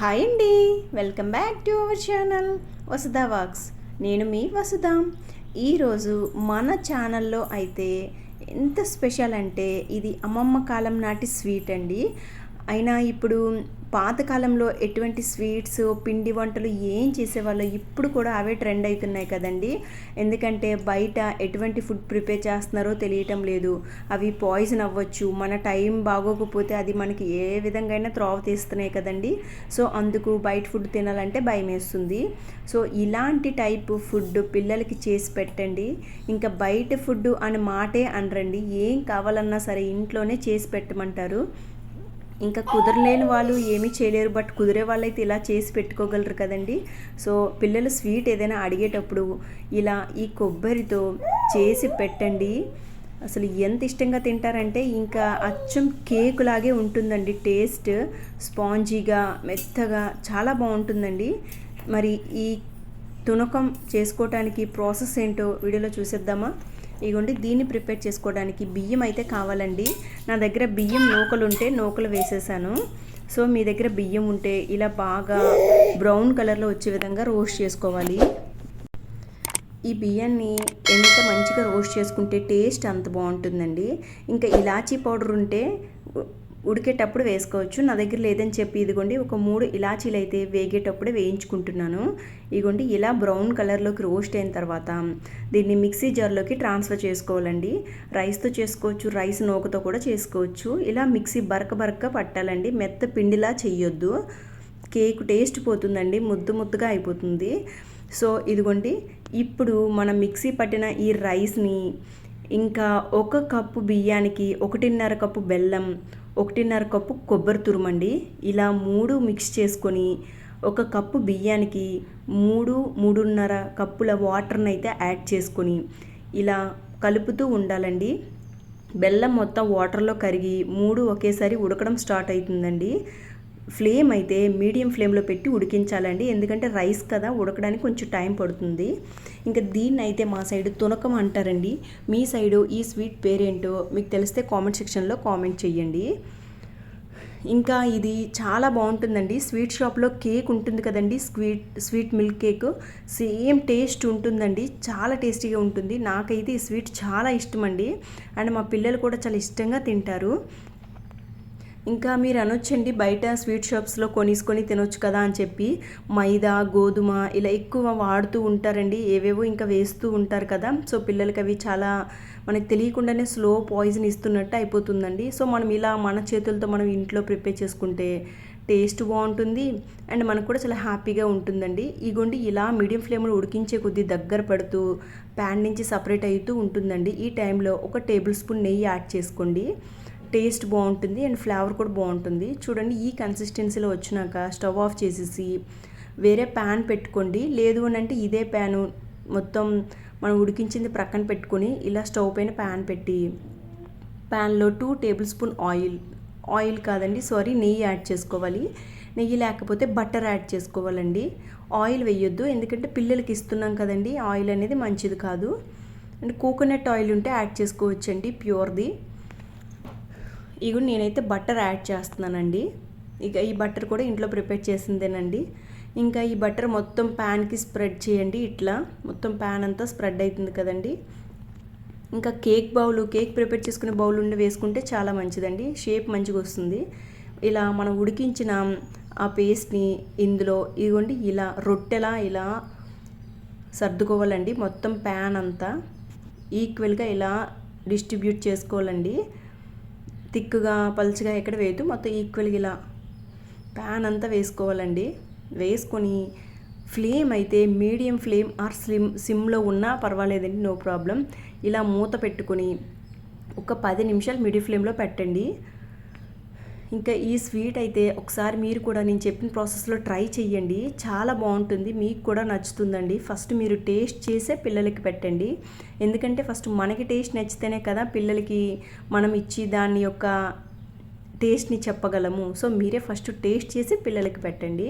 Hi అండి. Welcome back to our channel Vasudha walks. నేను మీ వసుధా. ఈరోజు మన ఛానల్లో అయితే ఎంత స్పెషల్ అంటే ఇది అమ్మమ్మ కాలం నాటి స్వీట్ అండి. అయినా ఇప్పుడు పాతకాలంలో ఎటువంటి స్వీట్స్ పిండి వంటలు ఏం చేసేవాళ్ళు ఇప్పుడు కూడా అవే ట్రెండ్ అవుతున్నాయి కదండి. ఎందుకంటే బయట ఎటువంటి ఫుడ్ ప్రిపేర్ చేస్తున్నారో తెలియటం లేదు. అవి పాయిజన్ అవ్వచ్చు. మన టైం బాగోకపోతే అది మనకి ఏ విధంగా అయినా త్రోవ తీస్తున్నాయి కదండి. సో అందుకు బయట ఫుడ్ తినాలంటే భయం వేస్తుంది. సో ఇలాంటి టైప్ ఫుడ్ పిల్లలకి చేసి పెట్టండి. ఇంకా బయట ఫుడ్ అని మాటే అనరండి. ఏం కావాలన్నా సరే ఇంట్లోనే చేసి పెట్టమంటారు. ఇంకా కుదరలేని వాళ్ళు ఏమీ చేయలేరు బట్ కుదిరే వాళ్ళైతే ఇలా చేసి పెట్టుకోగలరు కదండి. సో పిల్లలు స్వీట్ ఏదైనా అడిగేటప్పుడు ఇలా ఈ కొబ్బరితో చేసి పెట్టండి. అసలు ఎంత ఇష్టంగా తింటారంటే ఇంకా అచ్చం కేక్ లాగే ఉంటుందండి టేస్ట్. స్పాంజీగా మెత్తగా చాలా బాగుంటుందండి. మరి ఈ తునకం చేసుకోవటానికి ప్రాసెస్ ఏంటో వీడియోలో చూసేద్దామా? ఇగోండి దీన్ని ప్రిపేర్ చేసుకోవడానికి బియ్యం అయితే కావాలండి. నా దగ్గర బియ్యం నూకలు ఉంటే నూకలు వేసేసాను. సో మీ దగ్గర బియ్యం ఉంటే ఇలా బాగా బ్రౌన్ కలర్లో వచ్చే విధంగా రోస్ట్ చేసుకోవాలి. ఈ బియ్యాన్ని ఎంత మంచిగా రోస్ట్ చేసుకుంటే టేస్ట్ అంత బాగుంటుందండి. ఇంకా ఇలాచీ పౌడర్ ఉంటే ఉడికేటప్పుడు వేసుకోవచ్చు. నా దగ్గర లేదని చెప్పి ఇదిగోండి ఒక మూడు ఇలాచీలు అయితే వేగేటప్పుడే వేయించుకుంటున్నాను. ఇదిగోండి ఇలా బ్రౌన్ కలర్లోకి రోస్ట్ అయిన తర్వాత దీన్ని మిక్సీ జార్లోకి ట్రాన్స్ఫర్ చేసుకోవాలండి. రైస్తో చేసుకోవచ్చు రైస్ నూకతో కూడా చేసుకోవచ్చు. ఇలా మిక్సీ బరక బరక పట్టాలండి. మెత్త పిండిలా చెయ్యొద్దు. కేక్ టేస్ట్ పోతుందండి ముద్దు ముద్దుగా అయిపోతుంది. సో ఇదిగోండి ఇప్పుడు మనం మిక్సీ పట్టిన ఈ రైస్ని ఇంకా ఒక కప్పు బియ్యానికి ఒకటిన్నర కప్పు బెల్లం ఒకటిన్నర కప్పు కొబ్బరి తురుమండి. ఇలా మూడు మిక్స్ చేసుకొని ఒక కప్పు బియ్యానికి మూడు మూడున్నర కప్పుల వాటర్ని అయితే యాడ్ చేసుకొని ఇలా కలుపుతూ ఉండాలండి. బెల్లం మొత్తం వాటర్లో కరిగి మూడు ఒకేసారి ఉడకడం స్టార్ట్ అవుతుందండి. ఫ్లేమ్ అయితే మీడియం ఫ్లేమ్లో పెట్టి ఉడికించాలండి. ఎందుకంటే రైస్ కదా ఉడకడానికి కొంచెం టైం పడుతుంది. ఇంకా దీన్ని అయితే మా సైడ్ తునకం అంటారండి. మీ సైడు ఈ స్వీట్ పేరేంటో మీకు తెలిస్తే కామెంట్ సెక్షన్లో కామెంట్ చేయండి ఇంకా ఇది చాలా బాగుంటుందండి. స్వీట్ షాప్లో కేక్ ఉంటుంది కదండి. Sweet sweet milk cake. Same taste ఉంటుందండి. చాలా టేస్టీగా ఉంటుంది. నాకైతే ఈ స్వీట్ చాలా ఇష్టం అండి అండ్ మా పిల్లలు కూడా చాలా ఇష్టంగా తింటారు. ఇంకా మీరు అనొచ్చండి బయట స్వీట్ షాప్స్లో కొనిసుకొని తినొచ్చు కదా అని చెప్పి. మైదా గోధుమ ఇలా ఎక్కువ వాడుతూ ఉంటారండి. ఏవేవో ఇంకా వేస్తూ ఉంటారు కదా. సో పిల్లలకి అవి చాలా మనకి తెలియకుండానే స్లో పాయిజన్ ఇస్తున్నట్టు అయిపోతుందండి. సో మనం ఇలా మన చేతులతో మనం ఇంట్లో ప్రిపేర్ చేసుకుంటే టేస్ట్ బాగుంటుంది. అండ్ మనకు కూడా చాలా హ్యాపీగా ఉంటుందండి. ఇగోండి ఇలా మీడియం ఫ్లేమ్లో ఉడికించే కొద్దీ దగ్గర పడుతూ ప్యాన్ నుంచి సపరేట్ అవుతూ ఉంటుందండి. ఈ టైంలో ఒక టేబుల్ స్పూన్ నెయ్యి యాడ్ చేసుకోండి. టేస్ట్ బాగుంటుంది అండ్ ఫ్లేవర్ కూడా బాగుంటుంది. చూడండి ఈ కన్సిస్టెన్సీలో వచ్చినాక స్టవ్ ఆఫ్ చేసేసి వేరే ప్యాన్ పెట్టుకోండి. లేదు అని అంటే ఇదే ప్యాను మొత్తం మనం ఉడికించింది ప్రక్కన పెట్టుకొని ఇలా స్టవ్ పైన ప్యాన్ పెట్టి ప్యాన్లో two tablespoon oil oil కాదండి సారీ నెయ్యి యాడ్ చేసుకోవాలి. నెయ్యి లేకపోతే బటర్ యాడ్ చేసుకోవాలండి. ఆయిల్ వేయొద్దు ఎందుకంటే పిల్లలకి ఇస్తున్నాం కదండి ఆయిల్ అనేది మంచిది కాదు. అండ్ కోకోనట్ ఆయిల్ ఉంటే యాడ్ చేసుకోవచ్చండి ప్యూర్ది ఇగో నేనైతే బట్టర్ యాడ్ చేస్తున్నానండి. ఇక ఈ బట్టర్ కూడా ఇంట్లో ప్రిపేర్ చేసిందేనండి. ఇంకా ఈ బట్టర్ మొత్తం ప్యాన్కి స్ప్రెడ్ చేయండి ఇట్లా. మొత్తం ప్యాన్ అంతా స్ప్రెడ్ అవుతుంది కదండి. ఇంకా కేక్ బౌల్ కేక్ ప్రిపేర్ చేసుకునే బౌల్ ఉండి వేసుకుంటే చాలా మంచిదండి. షేప్ మంచిగా వస్తుంది. ఇలా మనం ఉడికించిన ఆ పేస్ట్ని ఇందులో ఇదిగోండి ఇలా రొట్టెలా ఇలా సర్దుకోవాలండి. మొత్తం ప్యాన్ అంతా ఈక్వల్గా ఇలా డిస్ట్రిబ్యూట్ చేసుకోవాలండి. థిక్గా పలుచగా ఎక్కడ వేయద్దు. మొత్తం ఈక్వల్గా ఇలా ప్యాన్ అంతా వేసుకోవాలండి. వేసుకొని ఫ్లేమ్ అయితే మీడియం ఫ్లేమ్ ఆర్ స్లిమ్ సిమ్లో ఉన్నా పర్వాలేదండి నో ప్రాబ్లం. ఇలా మూత పెట్టుకొని ఒక పది నిమిషాలు మీడియం ఫ్లేమ్లో పెట్టండి. ఇంకా ఈ స్వీట్ అయితే ఒకసారి మీరు కూడా నేను చెప్పిన ప్రాసెస్లో ట్రై చేయండి చాలా బాగుంటుంది. మీకు కూడా నచ్చుతుందండి. ఫస్ట్ మీరు టేస్ట్ చేసే పిల్లలకి పెట్టండి. ఎందుకంటే ఫస్ట్ మనకి టేస్ట్ నచ్చితేనే కదా పిల్లలకి మనం ఇచ్చి దాని యొక్క టేస్ట్ని చెప్పగలము. సో మీరే ఫస్ట్ టేస్ట్ చేసి పిల్లలకి పెట్టండి.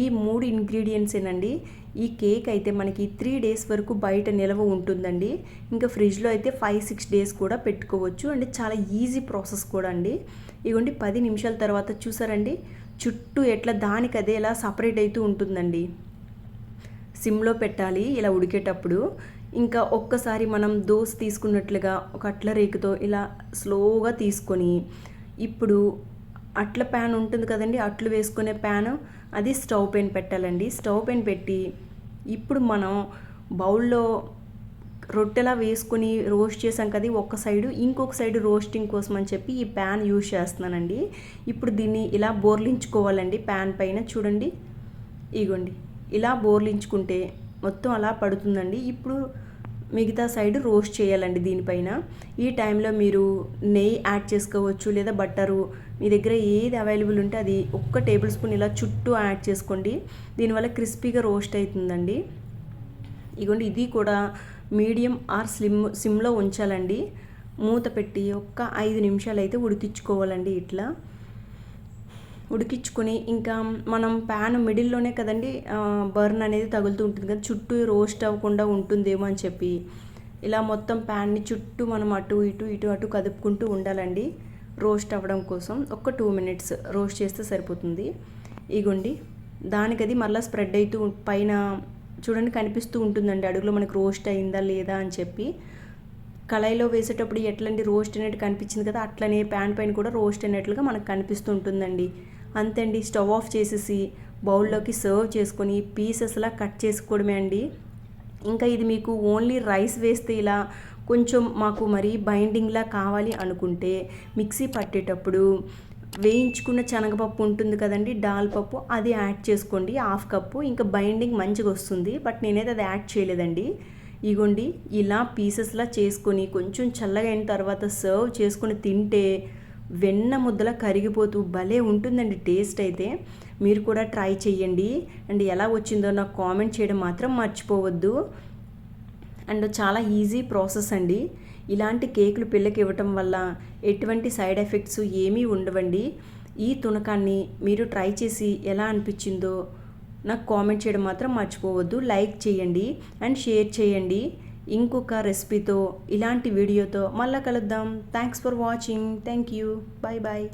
ఈ మూడు ఇంగ్రీడియంట్సేనండి. ఈ కేక్ అయితే మనకి త్రీ డేస్ వరకు బయట నిల్వ ఉంటుందండి. ఇంకా ఫ్రిడ్జ్లో అయితే ఫైవ్ సిక్స్ డేస్ కూడా పెట్టుకోవచ్చు. అండ్ చాలా ఈజీ ప్రాసెస్ కూడా అండి. ఇగోండి పది నిమిషాల తర్వాత చూసారండి? చుట్టూ ఎట్లా దానికి అదే ఇలా సపరేట్ అవుతూ ఉంటుందండి. సిమ్లో పెట్టాలి ఇలా ఉడికేటప్పుడు. ఇంకా ఒక్కసారి మనం దోశ తీసుకున్నట్లుగా ఒక అట్ల రేకుతో ఇలా స్లోగా తీసుకొని ఇప్పుడు అట్ల ప్యాన్ ఉంటుంది కదండి? అట్లు వేసుకునే ప్యాన్. అది స్టవ్ పైన పెట్టాలండి. స్టవ్ పైన పెట్టి ఇప్పుడు మనం బౌల్లో రొట్టెలా వేసుకొని రోస్ట్ చేసాం కదా ఒక సైడు ఇంకొక సైడు రోస్టింగ్ కోసం అని చెప్పి ఈ ప్యాన్ యూజ్ చేస్తున్నానండి. ఇప్పుడు దీన్ని ఇలా బోర్లించుకోవాలండి ప్యాన్ పైన చూడండి. ఇగోండి ఇలా బోర్లించుకుంటే మొత్తం అలా పడుతుందండి. ఇప్పుడు మిగతా సైడ్ రోస్ట్ చేయాలండి దీనిపైన. ఈ టైంలో మీరు నెయ్యి యాడ్ చేసుకోవచ్చు లేదా బట్టరు మీ దగ్గర ఏది అవైలబుల్ ఉంటే అది ఒక్క టేబుల్ స్పూన్ ఇలా చుట్టూ యాడ్ చేసుకోండి. దీనివల్ల క్రిస్పీగా రోస్ట్ అవుతుందండి. ఇగోండి ఇది కూడా మీడియం ఆర్ స్లిమ్ సిమ్లో ఉంచాలండి. మూత పెట్టి ఒక్క ఐదు నిమిషాలు అయితే ఉడికించుకోవాలండి ఇట్లా. ఉడికించుకొని ఇంకా మనం ప్యాన్ మిడిల్లోనే కదండి బర్న్ అనేది తగులుతూ ఉంటుంది కదా చుట్టూ రోస్ట్ అవ్వకుండా ఉంటుందేమో అని చెప్పి. ఇలా మొత్తం ప్యాన్ని చుట్టూ మనం అటు ఇటు ఇటు అటు కదుపుకుంటూ ఉండాలండి. రోస్ట్ అవ్వడం కోసం ఒక టూ మినిట్స్ రోస్ట్ చేస్తే సరిపోతుంది. ఇగోండి. దానికి అది మళ్ళీ స్ప్రెడ్ అవుతూ పైన చూడండి కనిపిస్తూ ఉంటుందండి. అడుగులో మనకు రోస్ట్ అయిందా లేదా అని చెప్పి. కళాయిలో వేసేటప్పుడు ఎట్లాంటి రోస్ట్ అయినట్టు కనిపించింది కదా అట్లనే ప్యాన్ పైన కూడా రోస్ట్ అయినట్లుగా మనకు కనిపిస్తూ ఉంటుందండి. అంతే అండి స్టవ్ ఆఫ్ చేసేసి బౌల్లోకి సర్వ్ చేసుకొని పీసెస్లా కట్ చేసుకోవడమే అండి. ఇంకా ఇది మీకు ఓన్లీ రైస్ వేస్తే ఇలా కొంచెం మాకు మరీ బైండింగ్లా కావాలి అనుకుంటే మిక్సీ పట్టేటప్పుడు వేయించుకున్న శనగపప్పు ఉంటుంది కదండి డాల్ పప్పు అది యాడ్ చేసుకోండి హాఫ్ కప్పు. ఇంకా బైండింగ్ మంచిగా వస్తుంది బట్ నేనైతే అది యాడ్ చేయలేదండి. ఇగోండి ఇలా పీసెస్లా చేసుకొని కొంచెం చల్లగా అయిన తర్వాత సర్వ్ చేసుకొని తింటే వెన్న ముద్దల కరిగిపోతూ భలే ఉంటుందండి టేస్ట్ అయితే. మీరు కూడా ట్రై చేయండి అండ్ ఎలా వచ్చిందో నాకు కామెంట్ చేయడం మాత్రం మర్చిపోవద్దు. అండ్ చాలా ఈజీ ప్రాసెస్ అండి. ఇలాంటి కేకులు పిల్లకి ఇవ్వటం వల్ల ఎటువంటి సైడ్ ఎఫెక్ట్స్ ఏమీ ఉండవండి. ఈ తునకాన్ని మీరు ట్రై చేసి ఎలా అనిపించిందో నాకు కామెంట్ చేయడం మాత్రం మర్చిపోవద్దు. లైక్ చేయండి అండ్ షేర్ చేయండి. ఇంకొక రెసిపీతో ఇలాంటి వీడియోతో మళ్ళీ కలుద్దాం. Thanks for watching thank you bye bye